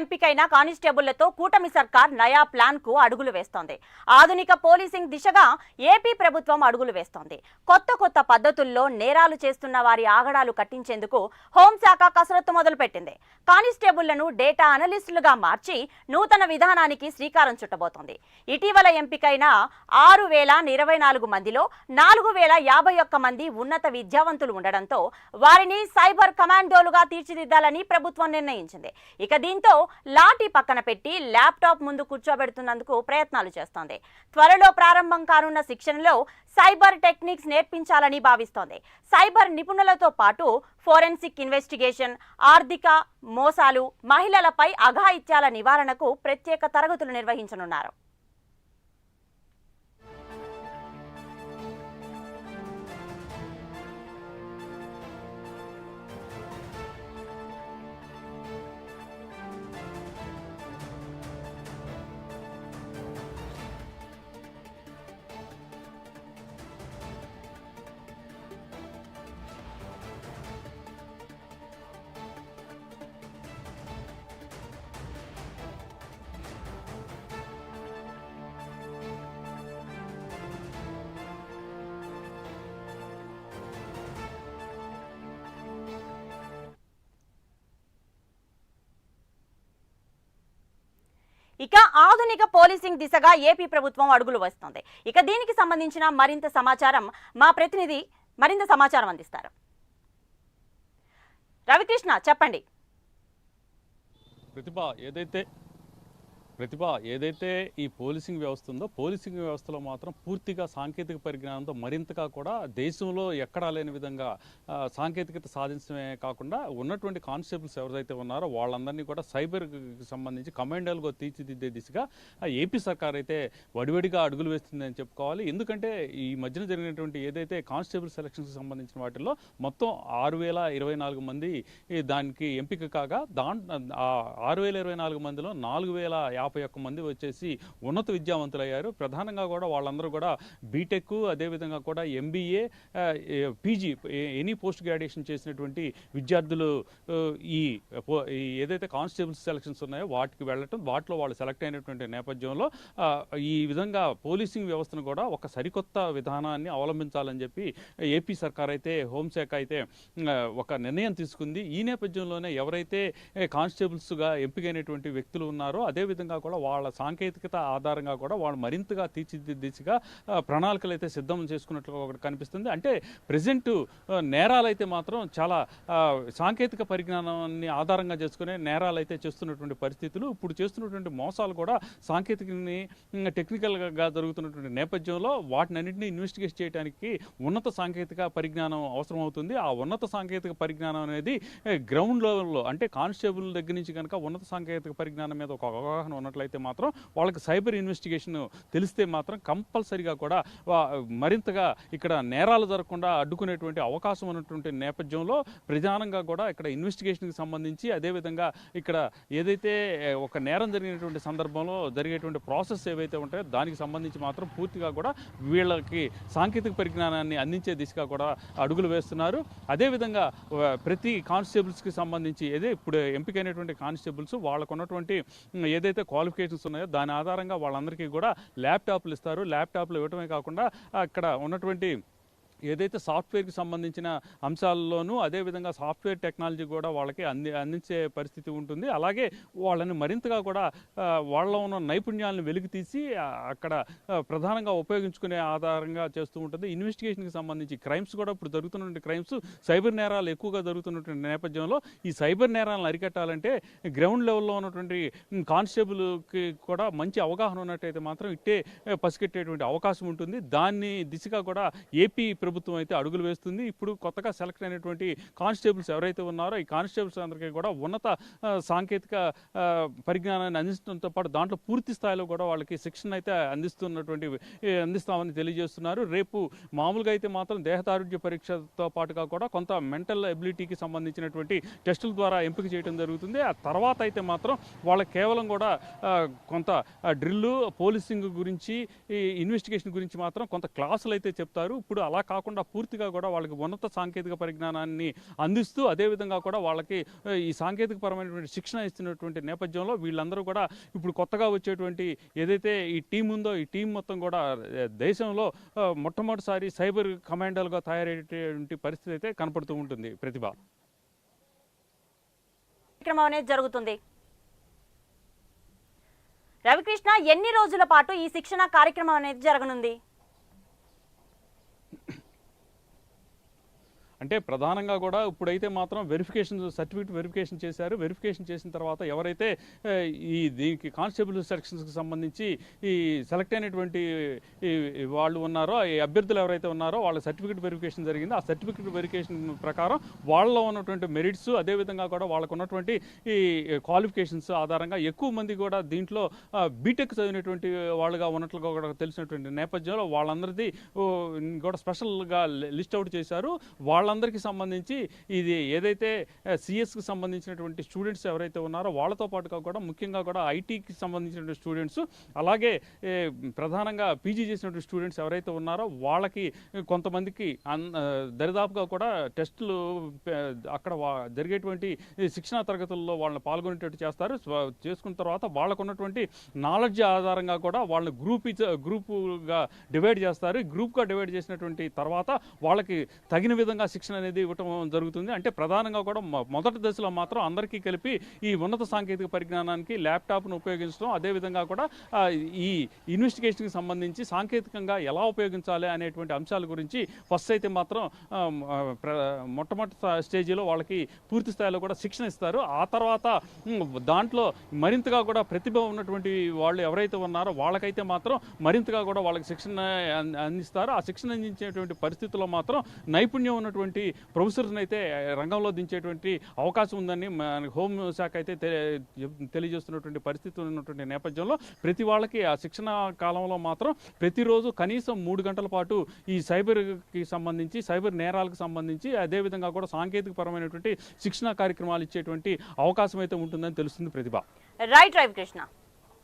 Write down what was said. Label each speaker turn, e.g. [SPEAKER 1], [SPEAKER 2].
[SPEAKER 1] ఎంపికైన కానిస్టేబుళ్ళతో కూటమి సర్కార్ నయా ప్లాన్కు అడుగులు వేస్తోంది. ఆధునిక పోలీసింగ్ దిశగా ఏపీ ప్రభుత్వం అడుగులు వేస్తోంది. కొత్త కొత్త పద్ధతుల్లో నేరాలు చేస్తున్న వారి ఆగడాలు కట్టించేందుకు హోంశాఖ కసరత్తు మొదలుపెట్టింది. కానిస్టేబుళ్ళను డేటా అనలిస్టులుగా మార్చి నూతన విధానానికి శ్రీకారం చుట్టబోతోంది. ఇటీవల ఎంపికైన ఆరు వేల ఇరవై నాలుగు మందిలో నాలుగు వేల యాభై ఒక్క మంది ఉన్నత విద్యావంతులు ఉండడంతో వారిని సైబర్ కమాండోలుగా తీర్చిదిద్దాలని ప్రభుత్వం నిర్ణయించింది. ఇక దీంతో లాఠీ పక్కన పెట్టి ల్యాప్టాప్ ముందు కూర్చోబెడుతున్నందుకు ప్రయత్నాలు చేస్తోంది. త్వరలో ప్రారంభం కానున్న శిక్షణలో సైబర్ టెక్నిక్స్ నేర్పించాలని భావిస్తోంది. సైబర్ నిపుణులతో పాటు ఫోరెన్సిక్ ఇన్వెస్టిగేషన్ ఆర్థిక మోసాలు మహిళలపై అఘాయిత్యాల నివారణకు ప్రత్యేక తరగతులు నిర్వహించనున్నారు. ఇక ఆధునిక పోలీసింగ్ దిశగా ఏపీ ప్రభుత్వం అడుగులు వస్తుంది. ఇక దీనికి సంబంధించిన మరింత సమాచారం మా ప్రతినిధి మరింత సమాచారం అందిస్తారు. రవికృష్ణ చెప్పండి.
[SPEAKER 2] ప్రతిభ ఏదైతే ప్రతిభ ఏదైతే ఈ పోలీసింగ్ వ్యవస్థ ఉందో పోలీసింగ్ వ్యవస్థలో మాత్రం పూర్తిగా సాంకేతిక పరిజ్ఞానంతో మరింతగా కూడా దేశంలో ఎక్కడా లేని విధంగా సాంకేతికత సాధించడమే కాకుండా ఉన్నటువంటి కానిస్టేబుల్స్ ఎవరైతే ఉన్నారో వాళ్ళందరినీ కూడా సైబర్కి సంబంధించి కమాండర్లుగా తీర్చిదిద్దే దిశగా ఏపీ సర్కార్ అయితే వడివడిగా అడుగులు వేస్తుందని చెప్పుకోవాలి. ఎందుకంటే ఈ మధ్యన జరిగినటువంటి ఏదైతే కానిస్టేబుల్ సెలక్షన్కి సంబంధించిన వాటిల్లో మొత్తం ఆరు వేల ఇరవై నాలుగు మంది ఈ దానికి ఎంపిక కాగా దాంట్ ఆరు వేల ఇరవై నాలుగు మందిలో నాలుగు వేల యాభై ఒక్క మంది వచ్చేసి ఉన్నత విద్యావంతులయ్యారు. ప్రధానంగా కూడా వాళ్ళందరూ కూడా బీటెక్ అదేవిధంగా కూడా MBA PG any post graduation చేసినటువంటి విద్యార్థులు ఈ పో- ఈ ఏదైతే కానిస్టేబుల్స్ సెలక్షన్స్ ఉన్నాయో వాటికి వెళ్ళటం వాటిలో వాళ్ళు సెలెక్ట్ అయినటువంటి నేపథ్యంలో ఈ విధంగా పోలీసింగ్ వ్యవస్థను కూడా ఒక సరికొత్త విధానాన్ని అవలంబించాలని చెప్పి ఏపీ సర్కార్ అయితే హోంశాఖ అయితే ఒక నిర్ణయం తీసుకుంది. ఈ నేపథ్యంలోనే ఎవరైతే కానిస్టేబుల్స్గా ఎంపికైనటువంటి వ్యక్తులు ఉన్నారో అదేవిధంగా కూడా వాళ్ళ సాంకేతికత ఆధారంగా కూడా వాళ్ళు మరింతగా తీర్చిదిద్దిగా ప్రణాళికలు అయితే సిద్ధం చేసుకున్నట్లుగా ఒకటి కనిపిస్తుంది. అంటే ప్రజెంట్ నేరాలు అయితే మాత్రం చాలా సాంకేతిక పరిజ్ఞానాన్ని ఆధారంగా చేసుకునే నేరాలు అయితే చేస్తున్నటువంటి పరిస్థితులు ఇప్పుడు చేస్తున్నటువంటి మోసాలు కూడా సాంకేతికని టెక్నికల్గా జరుగుతున్నటువంటి నేపథ్యంలో వాటినన్నింటినీ ఇన్వెస్టిగేట్ చేయడానికి ఉన్నత సాంకేతిక పరిజ్ఞానం అవసరం అవుతుంది ఆ ఉన్నత సాంకేతిక పరిజ్ఞానం అనేది గ్రౌండ్ లెవెల్లో అంటే కానిస్టేబుల్ దగ్గర నుంచి కనుక ఉన్నత సాంకేతిక పరిజ్ఞానం మీద ఒక అవగాహన ఉన్నట్లయితే మాత్రం వాళ్ళకి సైబర్ ఇన్వెస్టిగేషన్ తెలిస్తే మాత్రం కంపల్సరిగా కూడా మరింతగా ఇక్కడ నేరాలు జరగకుండా అడ్డుకునేటువంటి అవకాశం ఉన్నటువంటి నేపథ్యంలో ప్రధానంగా కూడా ఇక్కడ ఇన్వెస్టిగేషన్కి సంబంధించి అదేవిధంగా ఇక్కడ ఏదైతే ఒక నేరం జరిగినటువంటి సందర్భంలో జరిగేటువంటి ప్రాసెస్ ఏవైతే ఉంటాయో దానికి సంబంధించి మాత్రం పూర్తిగా కూడా వీళ్ళకి సాంకేతిక పరిజ్ఞానాన్ని అందించే దిశగా కూడా అడుగులు వేస్తున్నారు. అదేవిధంగా ప్రతి కానిస్టేబుల్స్కి సంబంధించి ఏదే ఇప్పుడు ఎంపికైనటువంటి కానిస్టేబుల్స్ వాళ్ళకు ఉన్నటువంటి ఏదైతే క్వాలిఫికేషన్స్ ఉన్నాయో దాని ఆధారంగా వాళ్ళందరికీ కూడా ల్యాప్టాప్లు ఇస్తారు. ల్యాప్టాప్లు ఇవ్వటమే కాకుండా అక్కడ ఉన్నటువంటి ఏదైతే సాఫ్ట్వేర్కి సంబంధించిన అంశాల్లోనూ అదేవిధంగా సాఫ్ట్వేర్ టెక్నాలజీ కూడా వాళ్ళకి అంది అందించే పరిస్థితి ఉంటుంది. అలాగే వాళ్ళని మరింతగా కూడా వాళ్ళలో ఉన్న నైపుణ్యాలను వెలికి తీసి అక్కడ ప్రధానంగా ఉపయోగించుకునే ఆధారంగా చేస్తూ ఉంటుంది. ఇన్వెస్టిగేషన్కి సంబంధించి క్రైమ్స్ కూడా ఇప్పుడు జరుగుతున్నటువంటి క్రైమ్స్ సైబర్ నేరాలు ఎక్కువగా జరుగుతున్నటువంటి నేపథ్యంలో ఈ సైబర్ నేరాలను అరికట్టాలంటే గ్రౌండ్ లెవెల్లో ఉన్నటువంటి కానిస్టేబుల్కి కూడా మంచి అవగాహన ఉన్నట్టయితే మాత్రం ఇట్టే పసిగట్టేటువంటి అవకాశం ఉంటుంది. దాన్ని దిశగా కూడా ఏపీ ప్రభుత్వం ప్రభుత్వం అయితే అడుగులు వేస్తుంది. ఇప్పుడు కొత్తగా సెలెక్ట్ అయినటువంటి కానిస్టేబుల్స్ ఎవరైతే ఉన్నారో ఈ కానిస్టేబుల్స్ అందరికీ కూడా ఉన్నత సాంకేతిక పరిజ్ఞానాన్ని అందించడంతో పాటు దాంట్లో పూర్తి స్థాయిలో కూడా వాళ్ళకి శిక్షణ అయితే అందిస్తున్నటువంటి అందిస్తామని తెలియజేస్తున్నారు. రేపు మామూలుగా అయితే మాత్రం దేహదారుఢ్య పరీక్షతో పాటుగా కూడా కొంత మెంటల్ ఎబిలిటీకి సంబంధించినటువంటి టెస్టుల ద్వారా ఎంపిక చేయడం జరుగుతుంది. ఆ తర్వాత అయితే మాత్రం వాళ్ళకి కేవలం కూడా కొంత డ్రిల్ పోలీసింగ్ గురించి ఈ ఇన్వెస్టిగేషన్ గురించి మాత్రం కొంత క్లాసులు అయితే చెప్తారు. ఇప్పుడు అలా కాకుండా పూర్తిగా కూడా వాళ్ళకి ఉన్నత సాంకేతిక పరిజ్ఞానాన్ని అందిస్తూ అదేవిధంగా కూడా వాళ్ళకి ఈ సాంకేతిక పరమైనటువంటి శిక్షణ ఇస్తున్నటువంటి నేపథ్యంలో వీళ్ళందరూ కూడా ఇప్పుడు కొత్తగా వచ్చేటువంటి ఏదైతే ఈ టీం ఉందో ఈ టీం మొత్తం కూడా దేశంలో మొట్టమొదటిసారి సైబర్ కమాండర్గా తయారయ్యేటువంటి పరిస్థితి అయితే కనపడుతూ ఉంటుంది. ప్రతిభ.
[SPEAKER 1] కార్యక్రమం అనేది జరుగుతుంది. రవికృష్ణ ఎన్ని రోజుల పాటు ఈ శిక్షణ కార్యక్రమం అనేది జరగనుంది?
[SPEAKER 2] అంటే ప్రధానంగా కూడా ఇప్పుడైతే మాత్రం వెరిఫికేషన్ సర్టిఫికేట్ వెరిఫికేషన్ చేశారు. వెరిఫికేషన్ చేసిన తర్వాత ఎవరైతే ఈ దీనికి కానిస్టేబుల్ సెలక్షన్స్కి సంబంధించి ఈ సెలెక్ట్ అయినటువంటి ఈ వాళ్ళు ఉన్నారో ఈ అభ్యర్థులు ఎవరైతే ఉన్నారో వాళ్ళ సర్టిఫికేట్ వెరిఫికేషన్ జరిగింది. ఆ సర్టిఫికేట్ వెరిఫికేషన్ ప్రకారం వాళ్ళలో ఉన్నటువంటి మెరిట్స్ అదేవిధంగా కూడా వాళ్ళకు ఉన్నటువంటి ఈ క్వాలిఫికేషన్స్ ఆధారంగా ఎక్కువ మంది కూడా దీంట్లో బీటెక్ చదివినటువంటి వాళ్ళుగా ఉన్నట్లుగా కూడా తెలిసినటువంటి నేపథ్యంలో వాళ్ళందరిది కూడా స్పెషల్గా లిస్ట్ అవుట్ చేశారు. వాళ్ళ వాళ్ళందరికీ సంబంధించి ఇది ఏదైతే సిఎస్కి సంబంధించినటువంటి స్టూడెంట్స్ ఎవరైతే ఉన్నారో వాళ్ళతో పాటుగా కూడా ముఖ్యంగా కూడా ఐటీకి సంబంధించినటువంటి స్టూడెంట్స్ అలాగే ప్రధానంగా పీజీ చేసినటువంటి స్టూడెంట్స్ ఎవరైతే ఉన్నారో వాళ్ళకి కొంతమందికి అన్ దరిదాపుగా కూడా టెస్టులు అక్కడ వా- జరిగేటువంటి శిక్షణా తరగతుల్లో వాళ్ళని పాల్గొనేటట్టు చేస్తారు. చేసుకున్న తర్వాత వాళ్ళకు ఉన్నటువంటి నాలెడ్జ్ ఆధారంగా కూడా వాళ్ళని గ్రూప్ గ్రూపుగా డివైడ్ చేస్తారు. గ్రూప్గా డివైడ్ చేసినటువంటి తర్వాత వాళ్ళకి తగిన విధంగా శిక్షణ శిక్షణ అనేది ఇవ్వటం జరుగుతుంది. అంటే ప్రధానంగా కూడా మొదటి దశలో మాత్రం అందరికీ కలిపి ఈ ఉన్నత సాంకేతిక పరిజ్ఞానానికి ల్యాప్టాప్ను ఉపయోగించడం అదేవిధంగా కూడా ఈ ఇన్వెస్టిగేషన్కి సంబంధించి సాంకేతికంగా ఎలా ఉపయోగించాలి అనేటువంటి అంశాల గురించి ఫస్ట్ అయితే మాత్రం ప్ర- మొట్టమొదటి స్టేజీలో వాళ్ళకి పూర్తి స్థాయిలో కూడా శిక్షణ ఇస్తారు. ఆ తర్వాత దాంట్లో మరింతగా కూడా ప్రతిభ ఉన్నటువంటి వాళ్ళు ఎవరైతే ఉన్నారో వాళ్ళకైతే మాత్రం మరింతగా కూడా వాళ్ళకి శిక్షణ అందిస్తారు. ఆ శిక్షణ అందించేటువంటి పరిస్థితుల్లో మాత్రం నైపుణ్యం ఉన్నటువంటి ప్రొఫెసర్స్ని అయితే రంగంలో దించేటువంటి అవకాశం ఉందని మన హోమ్ శాఖ అయితే తెలియజేస్తున్నటువంటి పరిస్థితి ఉన్నటువంటి నేపథ్యంలో ప్రతి వాళ్ళకి ఆ శిక్షణ కాలంలో మాత్రం ప్రతిరోజు కనీసం మూడు గంటల పాటు ఈ సైబర్కి సంబంధించి సైబర్ నేరాలకు సంబంధించి అదేవిధంగా కూడా సాంకేతిక పరమైనటువంటి శిక్షణ కార్యక్రమాలు ఇచ్చేటువంటి అవకాశం అయితే ఉంటుందని తెలుస్తుంది ప్రతిభ.
[SPEAKER 1] రైట్ రవికృష్ణ.